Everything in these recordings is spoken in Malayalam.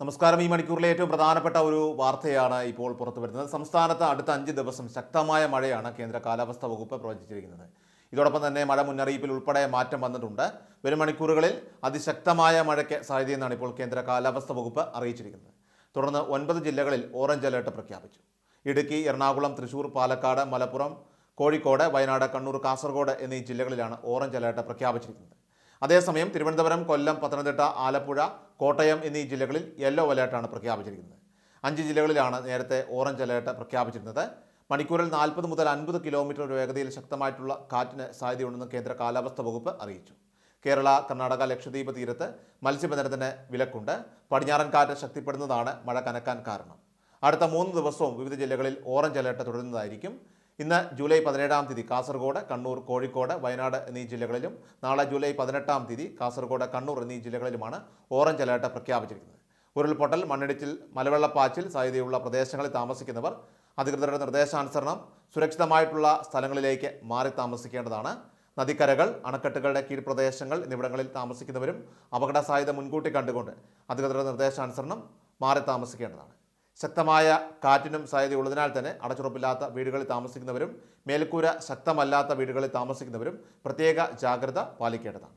നമസ്കാരം. ഈ മണിക്കൂറിലെ ഏറ്റവും പ്രധാനപ്പെട്ട ഒരു വാർത്തയാണ് ഇപ്പോൾ പുറത്തു വരുന്നത്. സംസ്ഥാനത്ത് അടുത്ത അഞ്ച് ദിവസം ശക്തമായ മഴയാണ് കേന്ദ്ര കാലാവസ്ഥാ വകുപ്പ് പ്രവചിച്ചിരിക്കുന്നത്. ഇതോടൊപ്പം തന്നെ മഴ മുന്നറിയിപ്പിൽ ഉൾപ്പെടെ മാറ്റം വന്നിട്ടുണ്ട്. വരും മണിക്കൂറുകളിൽ അതിശക്തമായ മഴയ്ക്ക് സാധ്യതയെന്നാണ് ഇപ്പോൾ കേന്ദ്ര കാലാവസ്ഥാ വകുപ്പ് അറിയിച്ചിരിക്കുന്നത്. തുടർന്ന് ഒൻപത് ജില്ലകളിൽ ഓറഞ്ച് അലേർട്ട് പ്രഖ്യാപിച്ചു. ഇടുക്കി എറണാകുളം തൃശൂർ പാലക്കാട് മലപ്പുറം കോഴിക്കോട് വയനാട് കണ്ണൂർ കാസർഗോഡ് എന്നീ ജില്ലകളിലാണ് ഓറഞ്ച് അലേർട്ട് പ്രഖ്യാപിച്ചിരിക്കുന്നത്. അതേസമയം തിരുവനന്തപുരം കൊല്ലം പത്തനംതിട്ട ആലപ്പുഴ കോട്ടയം എന്നീ ജില്ലകളിൽ യെല്ലോ അലേർട്ടാണ് പ്രഖ്യാപിച്ചിരിക്കുന്നത്. അഞ്ച് ജില്ലകളിലാണ് നേരത്തെ ഓറഞ്ച് അലേർട്ട് പ്രഖ്യാപിച്ചിരുന്നത്. മണിക്കൂറിൽ നാൽപ്പത് മുതൽ അൻപത് കിലോമീറ്റർ വേഗതയിൽ ശക്തമായിട്ടുള്ള കാറ്റിന് സാധ്യതയുണ്ടെന്ന് കേന്ദ്ര കാലാവസ്ഥ വകുപ്പ് അറിയിച്ചു. കേരള കർണാടക ലക്ഷദ്വീപ് തീരത്ത് മത്സ്യബന്ധനത്തിന് വിലക്കുണ്ട്. പടിഞ്ഞാറൻ കാറ്റ് ശക്തിപ്പെടുന്നതാണ് മഴ കനക്കാൻ കാരണം. അടുത്ത മൂന്ന് ദിവസവും വിവിധ ജില്ലകളിൽ ഓറഞ്ച് അലേർട്ട് തുടരുന്നതായിരിക്കും. ഇന്ന് ജൂലൈ പതിനേഴാം തീയതി കാസർഗോഡ് കണ്ണൂർ കോഴിക്കോട് വയനാട് എന്നീ ജില്ലകളിലും നാളെ ജൂലൈ പതിനെട്ടാം തീയതി കാസർഗോഡ് കണ്ണൂർ എന്നീ ജില്ലകളിലുമാണ് ഓറഞ്ച് അലേർട്ട് പ്രഖ്യാപിച്ചിരിക്കുന്നത്. ഉരുൾപൊട്ടൽ മണ്ണിടിച്ചിൽ മലവെള്ളപ്പാച്ചിൽ സാധ്യതയുള്ള പ്രദേശങ്ങളിൽ താമസിക്കുന്നവർ അധികൃതരുടെ നിർദ്ദേശാനുസരണം സുരക്ഷിതമായിട്ടുള്ള സ്ഥലങ്ങളിലേക്ക് മാറി താമസിക്കേണ്ടതാണ്. നദിക്കരകൾ അണക്കെട്ടുകളുടെ കീഴ്പ്രദേശങ്ങൾ എന്നിവിടങ്ങളിൽ താമസിക്കുന്നവരും അപകട സാധ്യത മുൻകൂട്ടി കണ്ടുകൊണ്ട് അധികൃതരുടെ നിർദ്ദേശാനുസരണം മാറി താമസിക്കേണ്ടതാണ്. ശക്തമായ കാറ്റിനും സാധ്യതയുള്ളതിനാൽ തന്നെ അടച്ചുറപ്പില്ലാത്ത വീടുകളിൽ താമസിക്കുന്നവരും മേൽക്കൂര ശക്തമല്ലാത്ത വീടുകളിൽ താമസിക്കുന്നവരും പ്രത്യേക ജാഗ്രത പാലിക്കേണ്ടതാണ്.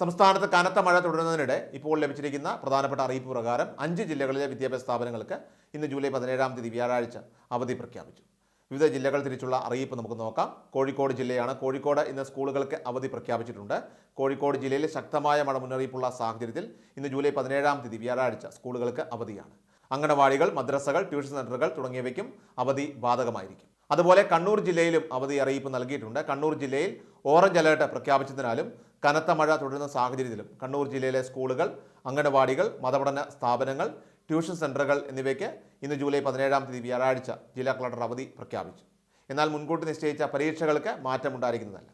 സംസ്ഥാനത്ത് കനത്ത മഴ തുടരുന്നതിനിടെ ഇപ്പോൾ ലഭിച്ചിരിക്കുന്ന പ്രധാനപ്പെട്ട അറിയിപ്പ് പ്രകാരം അഞ്ച് ജില്ലകളിലെ വിദ്യാഭ്യാസ സ്ഥാപനങ്ങൾക്ക് ഇന്ന് ജൂലൈ പതിനേഴാം തീയതി വ്യാഴാഴ്ച അവധി പ്രഖ്യാപിച്ചു. വിവിധ ജില്ലകൾ തിരിച്ചുള്ള അറിയിപ്പ് നമുക്ക് നോക്കാം. കോഴിക്കോട് ജില്ലയാണ് കോഴിക്കോട് ഇന്ന് സ്കൂളുകൾക്ക് അവധി പ്രഖ്യാപിച്ചിട്ടുണ്ട്. കോഴിക്കോട് ജില്ലയിൽ ശക്തമായ മഴ മുന്നറിയിപ്പുള്ള സാഹചര്യത്തിൽ ഇന്ന് ജൂലൈ പതിനേഴാം തീയതി വ്യാഴാഴ്ച സ്കൂളുകൾക്ക് അവധിയാണ്. അങ്കണവാടികൾ മദ്രസകൾ ട്യൂഷൻ സെന്ററുകൾ തുടങ്ങിയവയ്ക്കും അവധി ബാധകമായിരിക്കും. അതുപോലെ കണ്ണൂർ ജില്ലയിലും അവധി അറിയിപ്പ് നൽകിയിട്ടുണ്ട്. കണ്ണൂർ ജില്ലയിൽ ഓറഞ്ച് അലേർട്ട് പ്രഖ്യാപിച്ചതിനാലും കനത്ത മഴ തുടരുന്ന സാഹചര്യത്തിലും കണ്ണൂർ ജില്ലയിലെ സ്കൂളുകൾ അങ്കണവാടികൾ മതപഠന സ്ഥാപനങ്ങൾ ട്യൂഷൻ സെന്ററുകൾ എന്നിവയ്ക്ക് ഇന്ന് ജൂലൈ പതിനേഴാം തീയതി വ്യാഴാഴ്ച ജില്ലാ കളക്ടർ അവധി പ്രഖ്യാപിച്ചു. എന്നാൽ മുൻകൂട്ടി നിശ്ചയിച്ച പരീക്ഷകൾക്ക് മാറ്റമുണ്ടായിരിക്കുന്നതല്ല.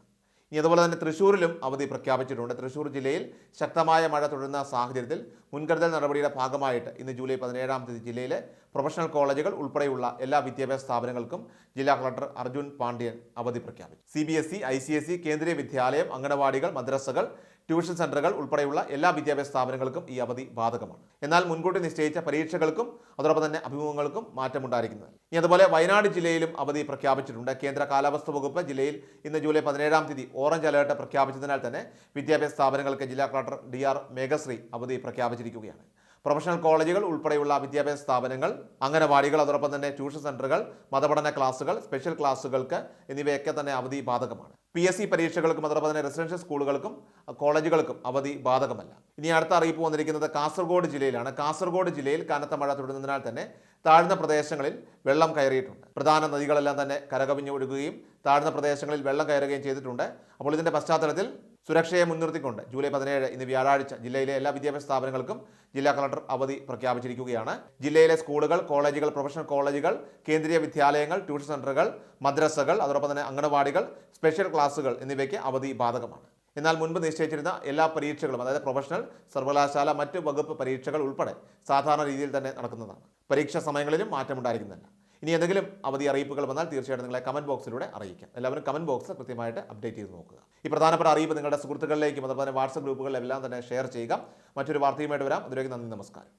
ഇനി അതുപോലെ തന്നെ തൃശ്ശൂരിലും അവധി പ്രഖ്യാപിച്ചിട്ടുണ്ട്. തൃശ്ശൂർ ജില്ലയിൽ ശക്തമായ മഴ തുടരുന്ന സാഹചര്യത്തിൽ മുൻകരുതൽ നടപടിയുടെ ഭാഗമായിട്ട് ഇന്ന് ജൂലൈ പതിനേഴാം തീയതി ജില്ലയിലെ പ്രൊഫഷണൽ കോളേജുകൾ ഉൾപ്പെടെയുള്ള എല്ലാ വിദ്യാഭ്യാസ സ്ഥാപനങ്ങൾക്കും ജില്ലാ കളക്ടർ അർജുൻ പാണ്ഡ്യൻ അവധി പ്രഖ്യാപിച്ചു. C B S E I C S E Kendriya Vidyalaya അംഗനവാടികൾ മദ്രസകൾ tuition സെന്ററുകൾ ഉൾപ്പെടെയുള്ള എല്ലാ വിദ്യാഭ്യാസ സ്ഥാപനങ്ങൾക്കും ഈ അവധി ബാധകമാണ്. എന്നാൽ മുൻകൂട്ടി നിശ്ചയിച്ച പരീക്ഷകൾക്കും അതോടൊപ്പം തന്നെ അഭിമുഖങ്ങൾക്കും മാറ്റമുണ്ടായിരിക്കുന്നത്. ഇനി അതുപോലെ വയനാട് ജില്ലയിലും അവധി പ്രഖ്യാപിച്ചിട്ടുണ്ട്. കേന്ദ്ര കാലാവസ്ഥ വകുപ്പ് ജില്ലയിൽ ഇന്ന് ജൂലൈ പതിനേഴാം തീയതി ഓറഞ്ച് അലേർട്ട് പ്രഖ്യാപിച്ചതിനാൽ തന്നെ വിദ്യാഭ്യാസ സ്ഥാപനങ്ങൾക്ക് ജില്ലാ കളക്ടർ ഡി ആർ മേഘശ്രീ അവധി പ്രഖ്യാപിച്ചിരിക്കുകയാണ്. പ്രൊഫഷണൽ കോളേജുകൾ ഉൾപ്പെടെയുള്ള വിദ്യാഭ്യാസ സ്ഥാപനങ്ങൾ അംഗനവാടികൾ അതോടൊപ്പം തന്നെ ട്യൂഷൻ സെന്ററുകൾ മതപഠന ക്ലാസുകൾ സ്പെഷ്യൽ ക്ലാസുകൾക്ക് എന്നിവയൊക്കെ തന്നെ അവധി ബാധകമാണ്. പി എസ് സി പരീക്ഷകൾക്കും അതോടൊപ്പം തന്നെ റെസിഡൻഷ്യൽ സ്കൂളുകൾക്കും കോളേജുകൾക്കും അവധി ബാധകമല്ല. ഇനി അടുത്ത അറിയിപ്പ് വന്നിരിക്കുന്നത് കാസർഗോഡ് ജില്ലയിലാണ്. കാസർഗോഡ് ജില്ലയിൽ കനത്ത മഴ തുടരുന്നതിനാൽ തന്നെ താഴ്ന്ന പ്രദേശങ്ങളിൽ വെള്ളം കയറിയിട്ടുണ്ട്. പ്രധാന നദികളെല്ലാം തന്നെ കരകവിഞ്ഞൊഴുകുകയും താഴ്ന്ന പ്രദേശങ്ങളിൽ വെള്ളം കയറുകയും ചെയ്തിട്ടുണ്ട്. അപ്പോൾ ഇതിന്റെ പശ്ചാത്തലത്തിൽ സുരക്ഷയെ മുൻനിർത്തിക്കൊണ്ട് ജൂലൈ പതിനേഴ് ഇന്ന് വ്യാഴാഴ്ച ജില്ലയിലെ എല്ലാ വിദ്യാഭ്യാസ സ്ഥാപനങ്ങൾക്കും ജില്ലാ കളക്ടർ അവധി പ്രഖ്യാപിച്ചിരിക്കുകയാണ്. ജില്ലയിലെ സ്കൂളുകൾ കോളേജുകൾ പ്രൊഫഷണൽ കോളേജുകൾ കേന്ദ്രീയ വിദ്യാലയങ്ങൾ ട്യൂഷൻ സെന്ററുകൾ മദ്രസകൾ അതോടൊപ്പം തന്നെ അംഗനവാടികൾ സ്പെഷ്യൽ ക്ലാസുകൾ എന്നിവയ്ക്ക് അവധി ബാധകമാണ്. എന്നാൽ മുൻപ് നിശ്ചയിച്ചിരുന്ന എല്ലാ പരീക്ഷകളും അതായത് പ്രൊഫഷണൽ സർവകലാശാല മറ്റ് വകുപ്പ് പരീക്ഷകൾ ഉൾപ്പെടെ സാധാരണ രീതിയിൽ തന്നെ നടക്കുന്നതാണ്. പരീക്ഷാ സമയങ്ങളിലും മാറ്റമുണ്ടായിരിക്കുന്നില്ല. ഇനി എന്തെങ്കിലും അവധി അറിയിപ്പുകൾ വന്നാൽ തീർച്ചയായിട്ടും നിങ്ങളെ കമന്റ് ബോക്സിലൂടെ അറിയിക്കാം. എല്ലാവരും കമന്റ് ബോക്സ് കൃത്യമായിട്ട് അപ്ഡേറ്റ് ചെയ്ത് നോക്കുക. ഈ പ്രധാനപ്പെട്ട അറിയിപ്പ് നിങ്ങളുടെ സുഹൃത്തുക്കളിലേക്കും അതുപോലെ തന്നെ വാട്സപ്പ് ഗ്രൂപ്പുകളിലെല്ലാം തന്നെ ഷെയർ ചെയ്യുക. മറ്റൊരു വാർത്തയുമായിട്ട് വരാം. അതിലേക്ക് നന്ദി നമസ്കാരം.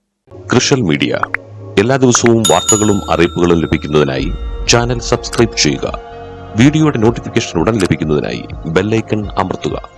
കൃഷൽ മീഡിയ എല്ലാ ദിവസവും വാർത്തകളും അറിയിപ്പുകളും ലഭിക്കുന്നതിനായി ചാനൽ സബ്സ്ക്രൈബ് ചെയ്യുക. വീഡിയോയുടെ നോട്ടിഫിക്കേഷൻ ഉടൻ ലഭിക്കുന്നതിനായി ബെല്ലൈക്കൺ അമർത്തുക.